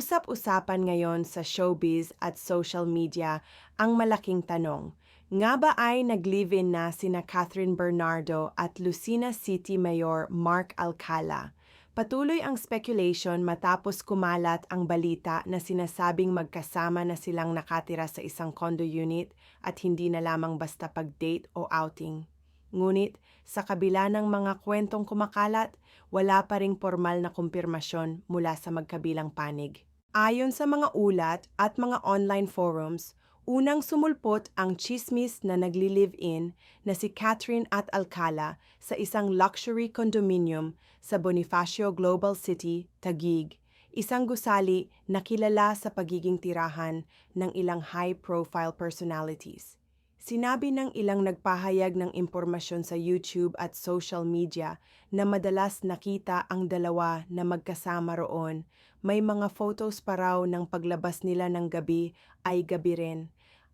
Usap-usapan ngayon sa showbiz at social media ang malaking tanong. Nga ba ay nag-live-in na sina Catherine Bernardo at Lucena City Mayor Mark Alcala? Patuloy ang speculation matapos kumalat ang balita na sinasabing magkasama na silang nakatira sa isang condo unit at hindi na lamang basta pag-date o outing. Ngunit, sa kabila ng mga kwentong kumakalat, wala pa ring formal na kumpirmasyon mula sa magkabilang panig. Ayon sa mga ulat at mga online forums, unang sumulpot ang chismis na nagli-live-in na si Catherine at Alcala sa isang luxury condominium sa Bonifacio Global City, Taguig, isang gusali na kilala sa pagiging tirahan ng ilang high-profile personalities. Sinabi ng ilang nagpahayag ng impormasyon sa YouTube at social media na madalas nakita ang dalawa na magkasama roon. May mga photos pa raw ng paglabas nila ng gabi ay gabi rin.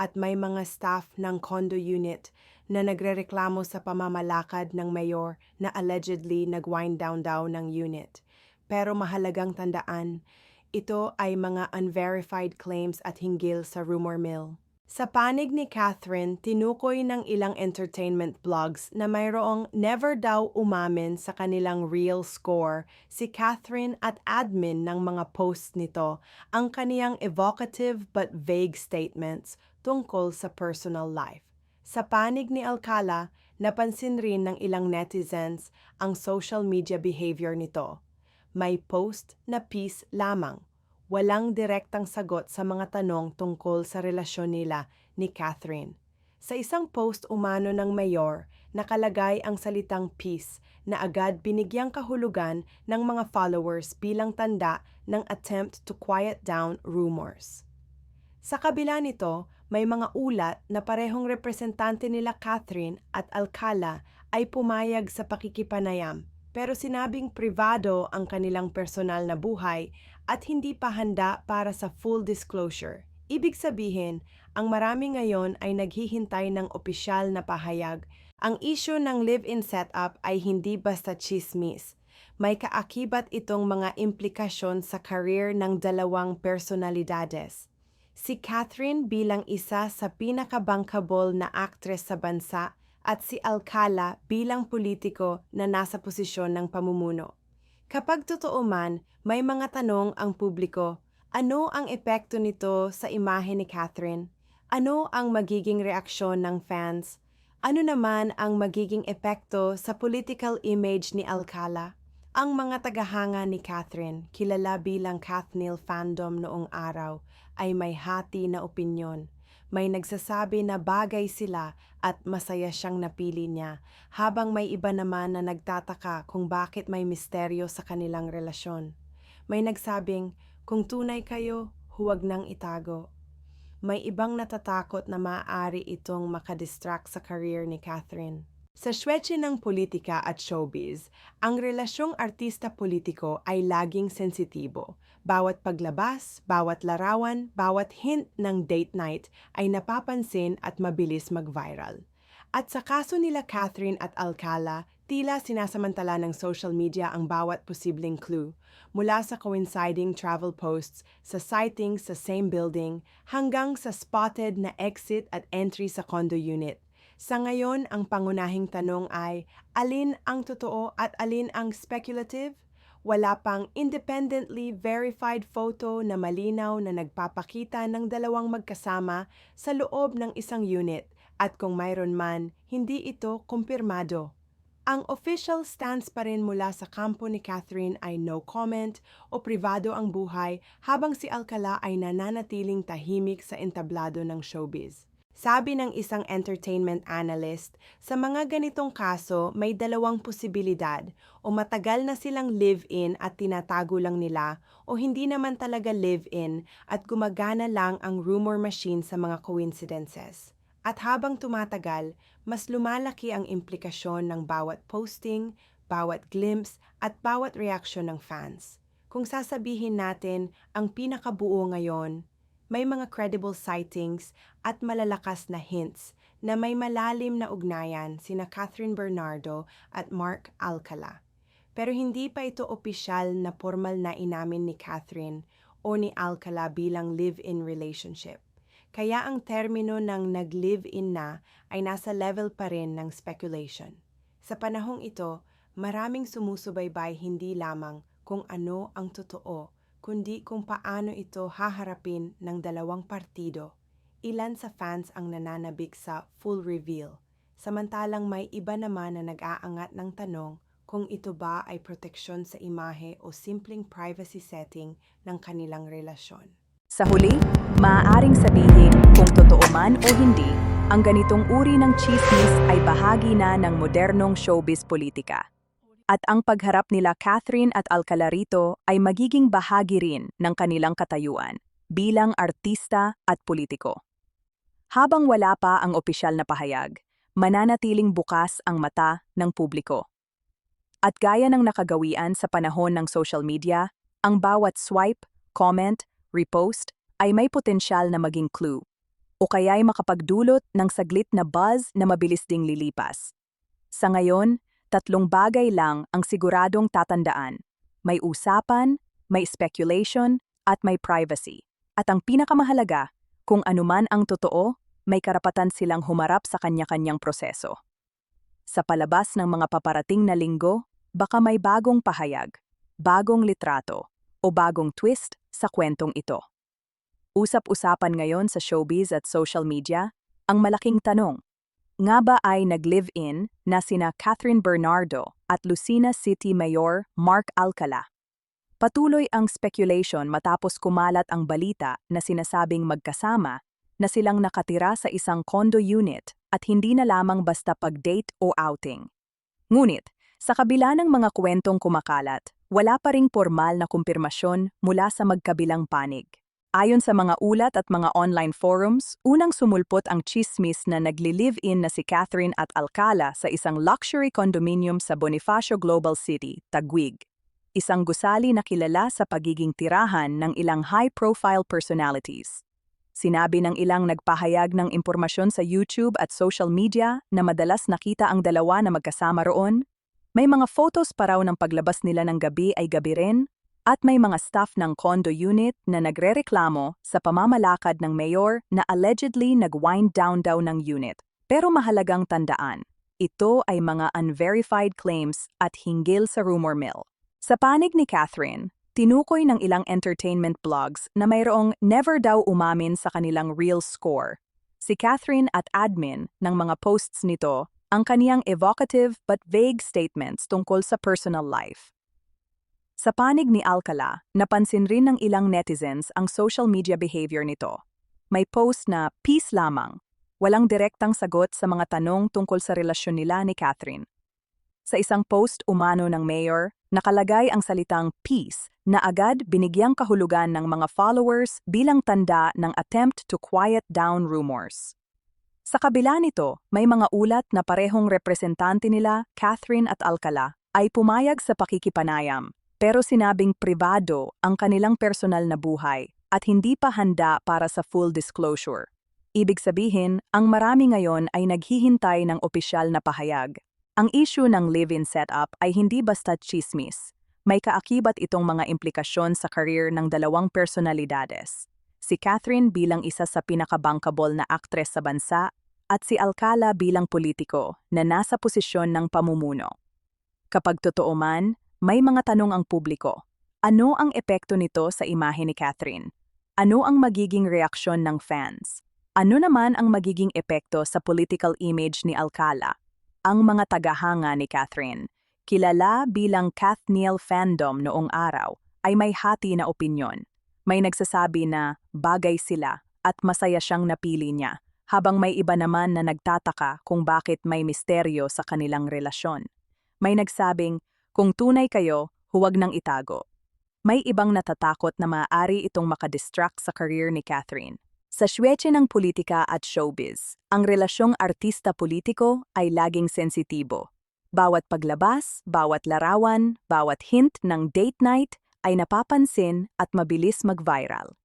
At may mga staff ng condo unit na nagrereklamo sa pamamalakad ng mayor na allegedly nag-wind down daw ng unit. Pero mahalagang tandaan, ito ay mga unverified claims at hinggil sa rumor mill. Sa panig ni Catherine, tinukoy ng ilang entertainment blogs na mayroong never daw umamin sa kanilang real score si Catherine at admin ng mga posts nito ang kaniyang evocative but vague statements tungkol sa personal life. Sa panig ni Alcala, napansin rin ng ilang netizens ang social media behavior nito. May post na peace lamang walang direktang sagot sa mga tanong tungkol sa relasyon nila ni Catherine. Sa isang post umano ng mayor, nakalagay ang salitang peace na agad binigyang kahulugan ng mga followers bilang tanda ng attempt to quiet down rumors. Sa kabila nito, may mga ulat na parehong representante nila Catherine at Alcala ay pumayag sa pakikipanayam pero sinabing privado ang kanilang personal na buhay at hindi pa handa para sa full disclosure. Ibig sabihin, ang marami ngayon ay naghihintay ng opisyal na pahayag. Ang issue ng live-in setup ay hindi basta chismis. May kaakibat itong mga implikasyon sa career ng dalawang personalidades. Si Catherine bilang isa sa pinakabangkable na aktres sa bansa at si Alcala bilang politiko na nasa posisyon ng pamumuno. Kapag totoo man, may mga tanong ang publiko, ano ang epekto nito sa imahe ni Catherine? Ano ang magiging reaksyon ng fans? Ano naman ang magiging epekto sa political image ni Alcala? Ang mga tagahanga ni Catherine, kilala bilang Kathniel fandom noong araw, ay may hati na opinyon may nagsasabi na bagay sila at masaya siyang napili niya, habang may iba naman na nagtataka kung bakit may misteryo sa kanilang relasyon. May nagsabing, kung tunay kayo, huwag nang itago. May ibang natatakot na maaari itong makadistract sa career ni Catherine. Sa swetche ng politika at showbiz, ang relasyong artista-politiko ay laging sensitibo. Bawat paglabas, bawat larawan, bawat hint ng date night ay napapansin at mabilis mag-viral. At sa kaso nila Catherine at Alcala, tila sinasamantala ng social media ang bawat posibleng clue, mula sa coinciding travel posts, sa sightings sa same building, hanggang sa spotted na exit at entry sa condo unit. Sa ngayon, ang pangunahing tanong ay, alin ang totoo at alin ang speculative? Wala pang independently verified photo na malinaw na nagpapakita ng dalawang magkasama sa loob ng isang unit at kung mayroon man, hindi ito kumpirmado. Ang official stance pa rin mula sa kampo ni Catherine ay no comment o privado ang buhay habang si Alcala ay nananatiling tahimik sa entablado ng showbiz. Sabi ng isang entertainment analyst, sa mga ganitong kaso may dalawang posibilidad o matagal na silang live-in at tinatago lang nila o hindi naman talaga live-in at gumagana lang ang rumor machine sa mga coincidences. At habang tumatagal, mas lumalaki ang implikasyon ng bawat posting, bawat glimpse at bawat reaksyon ng fans. Kung sasabihin natin ang pinakabuo ngayon, may mga credible sightings at malalakas na hints na may malalim na ugnayan sina Catherine Bernardo at Mark Alcala. Pero hindi pa ito opisyal na formal na inamin ni Catherine o ni Alcala bilang live-in relationship. Kaya ang termino ng nag-live-in na ay nasa level pa rin ng speculation. Sa panahong ito, maraming sumusubaybay hindi lamang kung ano ang totoo, kundi kung paano ito haharapin ng dalawang partido. Ilan sa fans ang nananabik sa full reveal, samantalang may iba naman na nag-aangat ng tanong kung ito ba ay proteksyon sa imahe o simpleng privacy setting ng kanilang relasyon. Sa huli, maaaring sabihin kung totoo man o hindi, ang ganitong uri ng chismis ay bahagi na ng modernong showbiz politika. At ang pagharap nila Catherine at Alcala rito ay magiging bahagi rin ng kanilang katayuan bilang artista at politiko. Habang wala pa ang opisyal na pahayag, mananatiling bukas ang mata ng publiko. At gaya ng nakagawian sa panahon ng social media, ang bawat swipe, comment, repost ay may potensyal na maging clue o kaya'y makapagdulot ng saglit na buzz na mabilis ding lilipas. Sa ngayon, tatlong bagay lang ang siguradong tatandaan. May usapan, may speculation, at may privacy. At ang pinakamahalaga, kung anuman ang totoo, may karapatan silang humarap sa kanya-kanyang proseso. Sa palabas ng mga paparating na linggo, baka may bagong pahayag, bagong litrato, o bagong twist sa kwentong ito. Usap-usapan ngayon sa showbiz at social media, ang malaking tanong, nga ba ay nag-live-in na sina Catherine Bernardo at Lucina City Mayor Mark Alcala? Patuloy ang speculation matapos kumalat ang balita na sinasabing magkasama na silang nakatira sa isang condo unit at hindi na lamang basta pag-date o outing. Ngunit, sa kabila ng mga kwentong kumakalat, wala pa ring formal na kumpirmasyon mula sa magkabilang panig. Ayon sa mga ulat at mga online forums, unang sumulpot ang chismis na nagli-live-in na si Catherine at Alcala sa isang luxury condominium sa Bonifacio Global City, Taguig. Isang gusali na kilala sa pagiging tirahan ng ilang high-profile personalities. Sinabi ng ilang nagpahayag ng impormasyon sa YouTube at social media na madalas nakita ang dalawa na magkasama roon. May mga photos pa raw ng paglabas nila ng gabi ay gabi rin, at may mga staff ng condo unit na nagrereklamo sa pamamalakad ng mayor na allegedly nag-wind down daw ng unit. Pero mahalagang tandaan, ito ay mga unverified claims at hinggil sa rumor mill. Sa panig ni Catherine, tinukoy ng ilang entertainment blogs na mayroong never daw umamin sa kanilang real score. Si Catherine at admin ng mga posts nito ang kaniyang evocative but vague statements tungkol sa personal life. Sa panig ni Alcala, napansin rin ng ilang netizens ang social media behavior nito. May post na peace lamang, walang direktang sagot sa mga tanong tungkol sa relasyon nila ni Catherine. Sa isang post umano ng mayor, nakalagay ang salitang peace na agad binigyang kahulugan ng mga followers bilang tanda ng attempt to quiet down rumors. Sa kabila nito, may mga ulat na parehong representante nila, Catherine at Alcala, ay pumayag sa pakikipanayam pero sinabing pribado ang kanilang personal na buhay at hindi pa handa para sa full disclosure. Ibig sabihin, ang marami ngayon ay naghihintay ng opisyal na pahayag. Ang issue ng live-in setup ay hindi basta chismis. May kaakibat itong mga implikasyon sa career ng dalawang personalidades. Si Catherine bilang isa sa pinakabankable na aktres sa bansa at si Alcala bilang politiko na nasa posisyon ng pamumuno. Kapag totoo man, may mga tanong ang publiko. Ano ang epekto nito sa imahe ni Catherine? Ano ang magiging reaksyon ng fans? Ano naman ang magiging epekto sa political image ni Alcala? Ang mga tagahanga ni Catherine, kilala bilang Kathniel fandom noong araw, ay may hati na opinyon. May nagsasabi na bagay sila at masaya siyang napili niya, habang may iba naman na nagtataka kung bakit may misteryo sa kanilang relasyon. May nagsabing kung tunay kayo, huwag nang itago. May ibang natatakot na maaari itong makadistract sa career ni Catherine. Sa swetche ng politika at showbiz, ang relasyong artista-politiko ay laging sensitibo. Bawat paglabas, bawat larawan, bawat hint ng date night ay napapansin at mabilis mag-viral.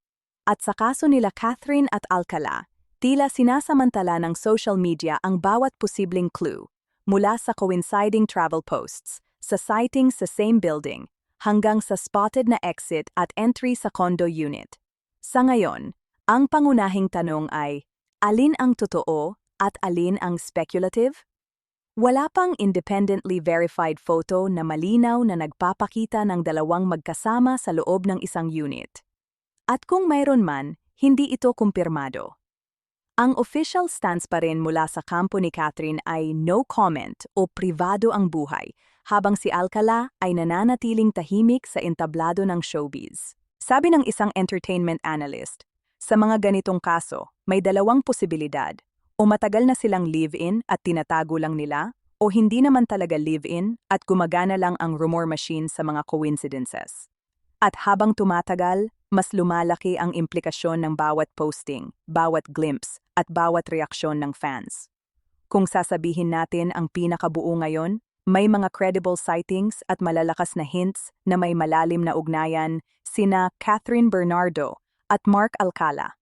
At sa kaso nila Catherine at Alcala, tila sinasamantala ng social media ang bawat posibleng clue, mula sa coinciding travel posts, sa sighting sa same building, hanggang sa spotted na exit at entry sa condo unit. Sa ngayon, ang pangunahing tanong ay, alin ang totoo at alin ang speculative? Wala pang independently verified photo na malinaw na nagpapakita ng dalawang magkasama sa loob ng isang unit. At kung mayroon man, hindi ito kumpirmado. Ang official stance pa rin mula sa kampo ni Catherine ay no comment o privado ang buhay, habang si Alcala ay nananatiling tahimik sa entablado ng showbiz. Sabi ng isang entertainment analyst, sa mga ganitong kaso, may dalawang posibilidad. O matagal na silang live-in at tinatago lang nila, o hindi naman talaga live-in at gumagana lang ang rumor machine sa mga coincidences. At habang tumatagal, mas lumalaki ang implikasyon ng bawat posting, bawat glimpse, at bawat reaksyon ng fans. Kung sasabihin natin ang pinakabuo ngayon, may mga credible sightings at malalakas na hints na may malalim na ugnayan sina Catherine Bernardo at Mark Alcala.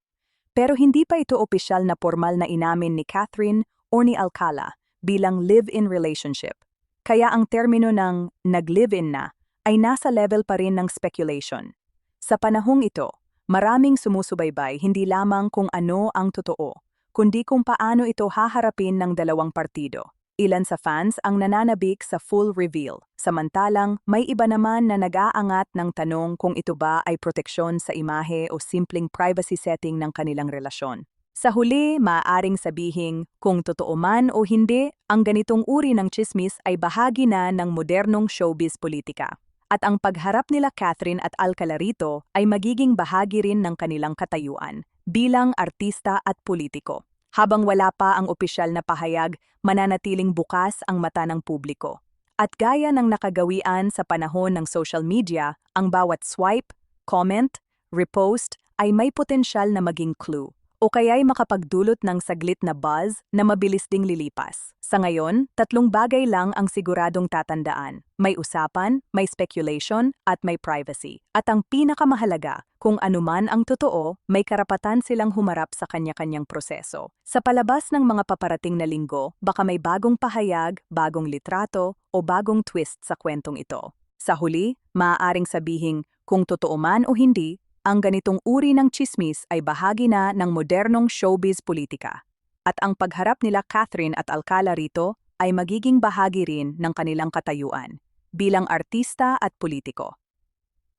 Pero hindi pa ito opisyal na formal na inamin ni Catherine o ni Alcala bilang live-in relationship. Kaya ang termino ng nag-live-in na ay nasa level pa rin ng speculation. Sa panahong ito, maraming sumusubaybay hindi lamang kung ano ang totoo, kundi kung paano ito haharapin ng dalawang partido. Ilan sa fans ang nananabik sa full reveal, samantalang may iba naman na nag-aangat ng tanong kung ito ba ay proteksyon sa imahe o simpleng privacy setting ng kanilang relasyon. Sa huli, maaaring sabihing kung totoo man o hindi, ang ganitong uri ng chismis ay bahagi na ng modernong showbiz politika. At ang pagharap nila Catherine at Alcala rito ay magiging bahagi rin ng kanilang katayuan bilang artista at politiko. Habang wala pa ang opisyal na pahayag, mananatiling bukas ang mata ng publiko. At gaya ng nakagawian sa panahon ng social media, ang bawat swipe, comment, repost ay may potensyal na maging clue o kaya'y makapagdulot ng saglit na buzz na mabilis ding lilipas. Sa ngayon, tatlong bagay lang ang siguradong tatandaan. May usapan, may speculation, at may privacy. At ang pinakamahalaga, kung anuman ang totoo, may karapatan silang humarap sa kanya-kanyang proseso. Sa palabas ng mga paparating na linggo, baka may bagong pahayag, bagong litrato, o bagong twist sa kwentong ito. Sa huli, maaaring sabihing, kung totoo man o hindi, ang ganitong uri ng chismis ay bahagi na ng modernong showbiz politika. At ang pagharap nila Catherine at Alcala rito ay magiging bahagi rin ng kanilang katayuan bilang artista at politiko.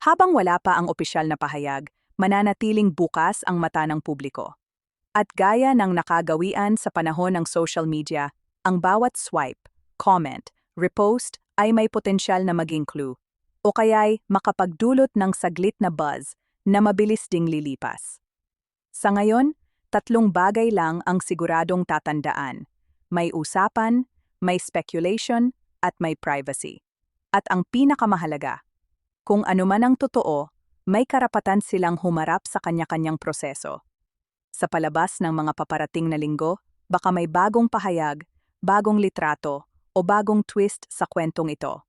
Habang wala pa ang opisyal na pahayag, mananatiling bukas ang mata ng publiko. At gaya ng nakagawian sa panahon ng social media, ang bawat swipe, comment, repost ay may potensyal na maging clue o kaya'y makapagdulot ng saglit na buzz na mabilis ding lilipas. Sa ngayon, tatlong bagay lang ang siguradong tatandaan. May usapan, may speculation, at may privacy. At ang pinakamahalaga, kung ano man ang totoo, may karapatan silang humarap sa kanya-kanyang proseso. Sa palabas ng mga paparating na linggo, baka may bagong pahayag, bagong litrato, o bagong twist sa kwentong ito.